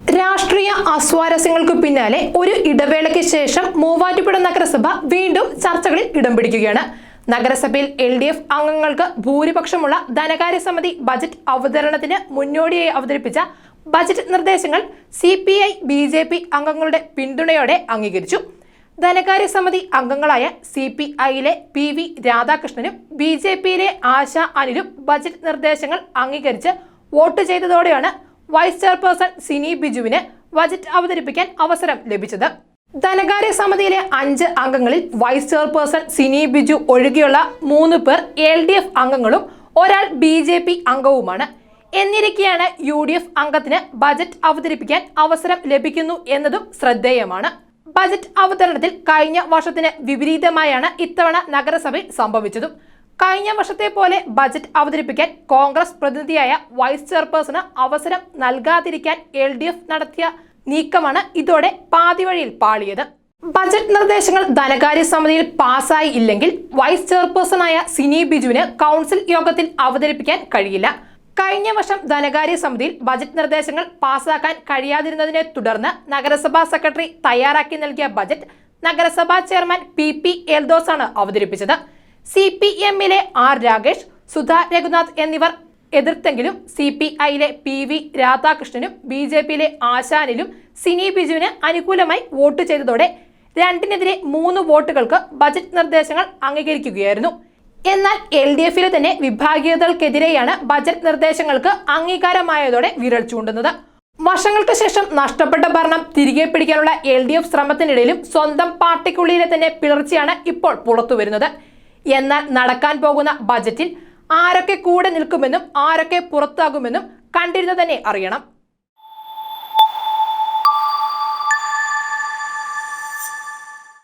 രാഷ്ട്രീയ അസ്വാരസ്യങ്ങൾക്ക് പിന്നാലെ ഒരു ഇടവേളയ്ക്ക് ശേഷം മൂവാറ്റുപുഴ നഗരസഭ വീണ്ടും ചർച്ചകളിൽ ഇടം പിടിക്കുകയാണ്. നഗരസഭയിൽ എൽ ഡി എഫ് അംഗങ്ങൾക്ക് ഭൂരിപക്ഷമുള്ള ധനകാര്യ സമിതി ബജറ്റ് അവതരണത്തിന് മുന്നോടിയായി അവതരിപ്പിച്ച ബജറ്റ് നിർദ്ദേശങ്ങൾ C P I B J P അംഗങ്ങളുടെ പിന്തുണയോടെ അംഗീകരിച്ചു. ധനകാര്യ സമിതി അംഗങ്ങളായ സി പി ഐയിലെ പി വി രാധാകൃഷ്ണനും ബി ജെ പിയിലെ ആശ അനിലും ബജറ്റ് നിർദ്ദേശങ്ങൾ അംഗീകരിച്ച് വോട്ട് ചെയ്തതോടെയാണ് വൈസ് ചെയർപേഴ്സൺ സിനി ബിജുവിന് ബജറ്റ് അവതരിപ്പിക്കാൻ അവസരം ലഭിച്ചത്. ധനകാര്യ സമിതിയിലെ അഞ്ച് അംഗങ്ങളിൽ വൈസ് ചെയർപേഴ്സൺ സിനി ബിജു ഒഴികെയുള്ള മൂന്ന് പേർ എൽ ഡി എഫ് അംഗങ്ങളും ഒരാൾ ബി ജെ പി അംഗവുമാണ്. എന്നിരിക്കെയാണ് യു ഡി എഫ് അംഗത്തിന് ബജറ്റ് അവതരിപ്പിക്കാൻ അവസരം ലഭിക്കുന്നു എന്നതും ശ്രദ്ധേയമാണ്. ബജറ്റ് അവതരണത്തിൽ കഴിഞ്ഞ വർഷത്തിന് വിപരീതമായാണ് ഇത്തവണ നഗരസഭയിൽ സംഭവിച്ചതും. കഴിഞ്ഞ വർഷത്തെ പോലെ ബജറ്റ് അവതരിപ്പിക്കാൻ കോൺഗ്രസ് പ്രതിനിധിയായ വൈസ് ചെയർപേഴ്സണ് അവസരം നൽകാതിരിക്കാൻ എൽ ഡി എഫ് നടത്തിയ നീക്കമാണ് ഇതോടെ പാതിവഴിയിൽ പാളിയത്. ബജറ്റ് നിർദ്ദേശങ്ങൾ ധനകാര്യ സമിതിയിൽ പാസ്സായി ഇല്ലെങ്കിൽ വൈസ് ചെയർപേഴ്സണായ സിനി ബിജുവിന് കൗൺസിൽ യോഗത്തിൽ അവതരിപ്പിക്കാൻ കഴിയില്ല. കഴിഞ്ഞ വർഷം ധനകാര്യ സമിതിയിൽ ബജറ്റ് നിർദ്ദേശങ്ങൾ പാസാക്കാൻ കഴിയാതിരുന്നതിനെ തുടർന്ന് നഗരസഭാ സെക്രട്ടറി തയ്യാറാക്കി നൽകിയ ബജറ്റ് നഗരസഭാ ചെയർമാൻ പി പി എൽദോസാണ് അവതരിപ്പിച്ചത്. സി പി എമ്മിലെ ആർ രാകേഷ് സുധാ രഘുനാഥ് എന്നിവർ എതിർത്തെങ്കിലും സി പി ഐയിലെ പി വി രാധാകൃഷ്ണനും ബി ജെ പിയിലെ ആശാനിലും സിനി ബിജുവിന് അനുകൂലമായി വോട്ട് ചെയ്തതോടെ രണ്ടിനെതിരെ മൂന്ന് വോട്ടുകൾക്ക് ബജറ്റ് നിർദ്ദേശങ്ങൾ അംഗീകരിക്കുകയായിരുന്നു. എന്നാൽ എൽ ഡി എഫിലെ തന്നെ വിഭാഗീയതകൾക്കെതിരെയാണ് ബജറ്റ് നിർദ്ദേശങ്ങൾക്ക് അംഗീകാരമായതോടെ വിരൽ ചൂണ്ടുന്നത്. വർഷങ്ങൾക്ക് ശേഷം നഷ്ടപ്പെട്ട ഭരണം തിരികെ പിടിക്കാനുള്ള എൽ ഡി എഫ് ശ്രമത്തിനിടയിലും സ്വന്തം പാർട്ടിക്കുള്ളിലെ തന്നെ പിളർച്ചയാണ് ഇപ്പോൾ പുറത്തുവരുന്നത്. എന്നാൽ നടക്കാൻ പോകുന്ന ബജറ്റിൽ ആരൊക്കെ കൂടെ നിൽക്കുമെന്നും ആരൊക്കെ പുറത്താകുമെന്നും കണ്ടിരുന്നു തന്നെ അറിയണം.